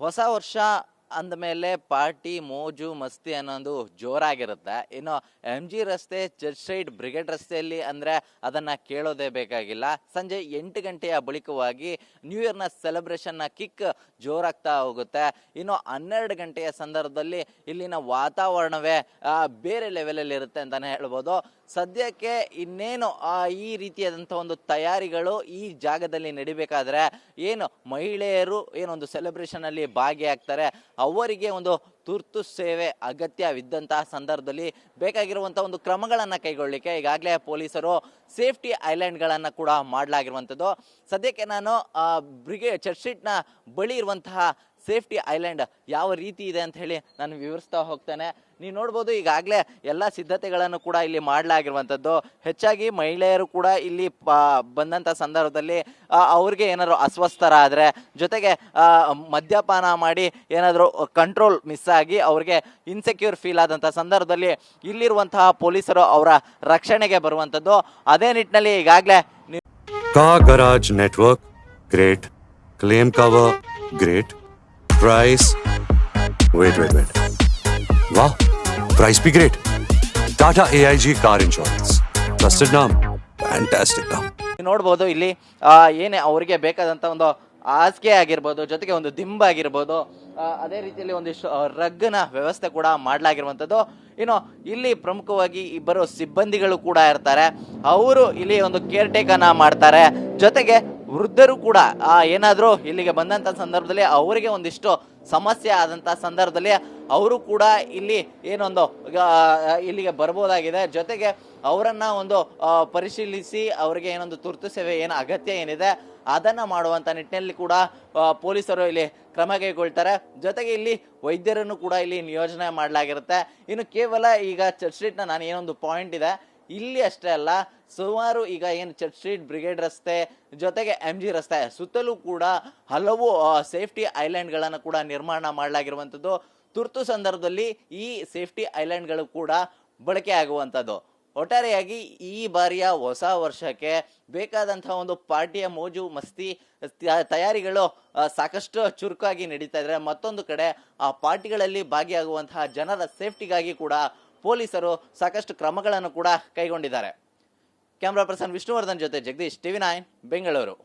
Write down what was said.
ಹೊಸ ವರ್ಷ ಅಂದಮೇಲೆ ಪಾರ್ಟಿ, ಮೋಜು, ಮಸ್ತಿ ಅನ್ನೋದು ಜೋರಾಗಿರುತ್ತೆ. ಇನ್ನು ಎಂ ಜಿ ರಸ್ತೆ ಚರ್ಚ್ ಸೈಡ್ ಬ್ರಿಗೇಡ್ ರಸ್ತೆಯಲ್ಲಿ ಅಂದರೆ ಅದನ್ನು ಕೇಳೋದೇ ಬೇಕಾಗಿಲ್ಲ. ಸಂಜೆ ಎಂಟು ಗಂಟೆಯ ಬಳಿಕವಾಗಿ ನ್ಯೂ ಇಯರ್ನ ಸೆಲೆಬ್ರೇಷನ್ನ ಕಿಕ್ ಜೋರಾಗ್ತಾ ಹೋಗುತ್ತೆ. ಇನ್ನು ಹನ್ನೆರಡು ಗಂಟೆಯ ಸಂದರ್ಭದಲ್ಲಿ ಇಲ್ಲಿನ ವಾತಾವರಣವೇ ಬೇರೆ ಲೆವೆಲಲ್ಲಿ ಇರುತ್ತೆ ಅಂತಲೇ ಹೇಳ್ಬೋದು. ಸದ್ಯಕ್ಕೆ ಇನ್ನೇನು ಈ ರೀತಿಯಾದಂಥ ಒಂದು ತಯಾರಿಗಳು ಈ ಜಾಗದಲ್ಲಿ ನಡಿಬೇಕಾದ್ರೆ ಏನು ಮಹಿಳೆಯರು ಏನೊಂದು ಸೆಲೆಬ್ರೇಷನ್ ಅಲ್ಲಿ ಭಾಗಿಯಾಗ್ತಾರೆ? ಅವರಿಗೆ ಒಂದು ತುರ್ತು ಸೇವೆ ಅಗತ್ಯವಿದ್ದಂತಹ ಸಂದರ್ಭದಲ್ಲಿ ಬೇಕಾಗಿರುವಂಥ ಒಂದು ಕ್ರಮಗಳನ್ನು ಕೈಗೊಳ್ಳಲಿಕ್ಕೆ ಈಗಾಗಲೇ ಪೊಲೀಸರು ಸೇಫ್ಟಿ ಐಲ್ಯಾಂಡ್ಗಳನ್ನು ಕೂಡ ಮಾಡಲಾಗಿರುವಂಥದ್ದು. ಸದ್ಯಕ್ಕೆ ನಾನು ಬ್ರಿಗೆ ಚರ್ಚ್ ಸ್ಟ್ರೀಟ್ನ ಬಳಿ ಇರುವಂತಹ ಸೇಫ್ಟಿ ಐಲ್ಯಾಂಡ್ ಯಾವ ರೀತಿ ಇದೆ ಅಂತ ಹೇಳಿ ನಾನು ವಿವರಿಸ್ತಾ ಹೋಗ್ತೇನೆ. ನೀವು ನೋಡ್ಬೋದು ಈಗಾಗಲೇ ಎಲ್ಲ ಸಿದ್ಧತೆಗಳನ್ನು ಕೂಡ ಇಲ್ಲಿ ಮಾಡಲಾಗಿರುವಂಥದ್ದು. ಹೆಚ್ಚಾಗಿ ಮಹಿಳೆಯರು ಕೂಡ ಇಲ್ಲಿ ಬಂದಂಥ ಸಂದರ್ಭದಲ್ಲಿ ಅವ್ರಿಗೆ ಏನಾದ್ರು ಅಸ್ವಸ್ಥರಾದರೆ, ಜೊತೆಗೆ ಮದ್ಯಪಾನ ಮಾಡಿ ಏನಾದರೂ ಕಂಟ್ರೋಲ್ ಮಿಸ್ ಆಗಿ ಅವ್ರಿಗೆ ಇನ್ಸೆಕ್ಯೂರ್ ಫೀಲ್ ಆದಂಥ ಸಂದರ್ಭದಲ್ಲಿ ಇಲ್ಲಿರುವಂತಹ ಪೊಲೀಸರು ಅವರ ರಕ್ಷಣೆಗೆ ಬರುವಂಥದ್ದು. ಅದೇ ನಿಟ್ಟಿನಲ್ಲಿ ಈಗಾಗಲೇ network, great. Claim cover, great. Price, wait, wait, wait. Wow, price be great. Tata AIG Car Insurance. Trusted name, fantastic name. ನೋಡ್ಬೋದು ಇಲ್ಲಿ ಏನೇ ಅವರಿಗೆ ಬೇಕಾದಂಥ ಒಂದು ಹಾಸಿಗೆ ಆಗಿರ್ಬೋದು ಜೊತೆಗೆ ಒಂದು ದಿಂಬ ಆಗಿರ್ಬೋದು ಅದೇ ರೀತಿಯಲ್ಲಿ ಒಂದಿಷ್ಟು ರಗ್ಗನ ವ್ಯವಸ್ಥೆ ಕೂಡ ಮಾಡಲಾಗಿರುವಂಥದ್ದು ಇನ್ನು ಇಲ್ಲಿ ಪ್ರಮುಖವಾಗಿ ಇಬ್ಬರು ಸಿಬ್ಬಂದಿಗಳು ಕೂಡ ಇರ್ತಾರೆ ಅವರು ಇಲ್ಲಿ ಒಂದು ಕೇರ್ ಟೇಕನ್ನ ಮಾಡ್ತಾರೆ ಜೊತೆಗೆ ವೃದ್ಧರು ಕೂಡ ಏನಾದರೂ ಇಲ್ಲಿಗೆ ಬಂದಂಥ ಸಂದರ್ಭದಲ್ಲಿ ಅವರಿಗೆ ಒಂದಿಷ್ಟು ಸಮಸ್ಯೆ ಆದಂಥ ಸಂದರ್ಭದಲ್ಲಿ ಅವರು ಕೂಡ ಇಲ್ಲಿ ಏನೊಂದು ಇಲ್ಲಿಗೆ ಬರ್ಬೋದಾಗಿದೆ. ಜೊತೆಗೆ ಅವರನ್ನು ಒಂದು ಪರಿಶೀಲಿಸಿ ಅವರಿಗೆ ಏನೊಂದು ತುರ್ತು ಸೇವೆ ಏನು ಅಗತ್ಯ ಏನಿದೆ ಅದನ್ನು ಮಾಡುವಂಥ ನಿಟ್ಟಿನಲ್ಲಿ ಕೂಡ ಪೊಲೀಸರು ಇಲ್ಲಿ ಕ್ರಮ ಕೈಗೊಳ್ತಾರೆ. ಜೊತೆಗೆ ಇಲ್ಲಿ ವೈದ್ಯರನ್ನು ಕೂಡ ಇಲ್ಲಿ ನಿಯೋಜನೆ ಮಾಡಲಾಗಿರುತ್ತೆ. ಇನ್ನು ಕೇವಲ ಈಗ ಚರ್ಚ್ ಸ್ಟ್ರೀಟ್ನ ನಾನು ಏನೊಂದು ಪಾಯಿಂಟ್ ಇದೆ. ಇಲ್ಲಿ ಅಷ್ಟೇ ಅಲ್ಲ, ಸುಮಾರು ಈಗ ಏನು ಚರ್ಚ್ ಸ್ಟ್ರೀಟ್ ಬ್ರಿಗೇಡ್ ರಸ್ತೆ, ಜೊತೆಗೆ ಎಂ ಜಿ ರಸ್ತೆ, ಸುತ್ತಲೂ ಕೂಡ ಹಲವು ಸೇಫ್ಟಿ ಐಲ್ಯಾಂಡ್ಗಳನ್ನು ಕೂಡ ನಿರ್ಮಾಣ ಮಾಡಲಾಗಿರುವಂಥದ್ದು. ತುರ್ತು ಸಂದರ್ಭದಲ್ಲಿ ಈ ಸೇಫ್ಟಿ ಐಲ್ಯಾಂಡ್ಗಳು ಕೂಡ ಬಳಕೆ ಆಗುವಂಥದ್ದು. ಒಟ್ಟಾರೆಯಾಗಿ ಈ ಬಾರಿಯ ಹೊಸ ವರ್ಷಕ್ಕೆ ಬೇಕಾದಂತಹ ಒಂದು ಪಾರ್ಟಿಯ ಮೋಜು, ಮಸ್ತಿ ತಯಾರಿಗಳು ಸಾಕಷ್ಟು ಚುರುಕಾಗಿ ನಡೀತಾ ಇದ್ರೆ ಮತ್ತೊಂದು ಕಡೆ ಆ ಪಾರ್ಟಿಗಳಲ್ಲಿ ಭಾಗಿಯಾಗುವಂತಹ ಜನರ ಸೇಫ್ಟಿಗಾಗಿ ಕೂಡ ಪೊಲೀಸರು ಸಾಕಷ್ಟು ಕ್ರಮಗಳನ್ನು ಕೂಡ ಕೈಗೊಂಡಿದ್ದಾರೆ. ಕ್ಯಾಮ್ರಾ ಪರ್ಸನ್ ವಿಷ್ಣುವರ್ಧನ್ ಜೊತೆ ಜಗದೀಶ್ ಟಿವಿ ನೈನ್ ಬೆಂಗಳೂರು.